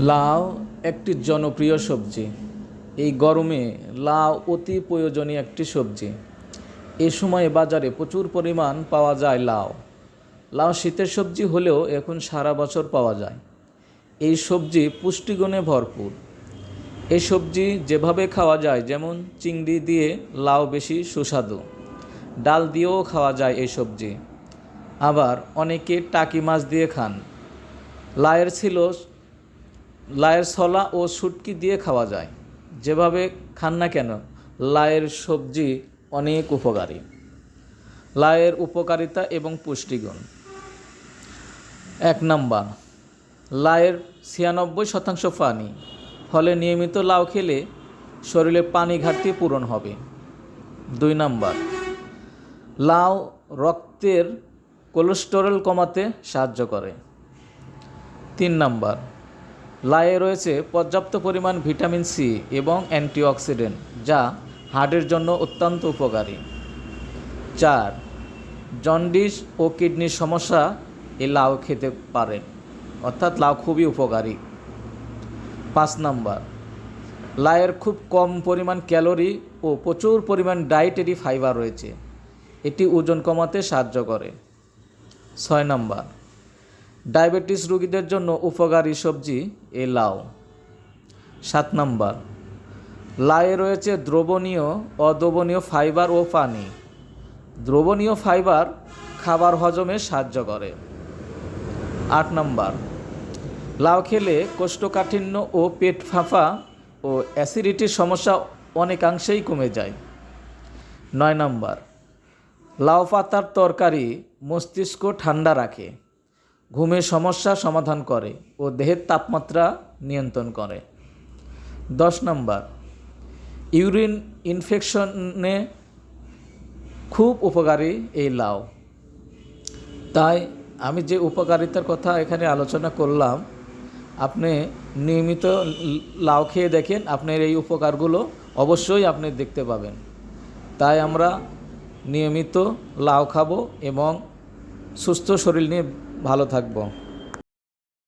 লাউ একটি জনপ্রিয় সবজি। এই গরমে লাউ অতি প্রয়োজনীয় একটি সবজি। এ সময়ে বাজারে প্রচুর পরিমাণ পাওয়া যায় লাউ। লাউ শীতের সবজি হলেও এখন সারা বছর পাওয়া যায়। এই সবজি পুষ্টিগুণে ভরপুর। এই সবজি যেভাবে খাওয়া যায়, যেমন চিংড়ি দিয়ে লাউ বেশি সুস্বাদু, ডাল দিয়েও খাওয়া যায় এই সবজি। আবার অনেকে টাকি মাছ দিয়ে খান। লায়ের ছিল লায়ের ছলা ও শুটকি দিয়ে খাওয়া যায়। যেভাবে খান না কেন, লায়ের সবজি অনেক উপকারী। লায়ের উপকারিতা এবং পুষ্টিগুণ। এক নাম্বার, লায়ের ছিয়ানব্বই শতাংশ পানি। ফলে নিয়মিত লাউ খেলে শরীরে পানি ঘাটতি পূরণ হবে। দুই নাম্বার, লাউ রক্তের কোলেস্টেরল কমাতে সাহায্য করে। তিন নাম্বার লায়ে রয়েছে পর্যাপ্ত পরিমাণ ভিটামিন সি এবং অ্যান্টিঅক্সিডেন্ট, যা হার্টের জন্য অত্যন্ত উপকারী। চার, জন্ডিস ও কিডনির সমস্যা এই লাউ খেতে পারেন অর্থাৎ লাউ খুবই উপকারী। পাঁচ নাম্বার লায়ের খুব কম পরিমাণ ক্যালোরি ও প্রচুর পরিমাণ ডায়েটারি ফাইবার রয়েছে। এটি ওজন কমাতে সাহায্য করে। ছয় নাম্বার ডায়াবেটিস রোগীদের জন্য উপকারী সবজি এ লাউ। সাত নাম্বার লায়ে রয়েছে দ্রবণীয়, অদ্রবণীয় ফাইবার ও পানি। দ্রবণীয় ফাইবার খাবার হজমে সাহায্য করে। আট নম্বর, লাউ খেলে কোষ্ঠকাঠিন্য ও পেট ফাঁফা ও অ্যাসিডিটির সমস্যা অনেকাংশেই কমে যায়। নয় নম্বর, লাউ পাতার তরকারি মস্তিষ্ক ঠান্ডা রাখে। ঘুমের সমস্যা সমাধান করে ও দেহের তাপমাত্রা নিয়ন্ত্রণ করে। দশ নম্বর, ইউরিন ইনফেকশনে খুব উপকারী এই লাউ। তাই আমি যে উপকারিতার কথা এখানে আলোচনা করলাম, আপনি নিয়মিত লাউ খেয়ে দেখেন, আপনার এই উপকারগুলো অবশ্যই আপনি দেখতে পাবেন। তাই আমরা নিয়মিত লাউ খাব এবং সুস্থ শরীর নিয়ে ভালো থাকব।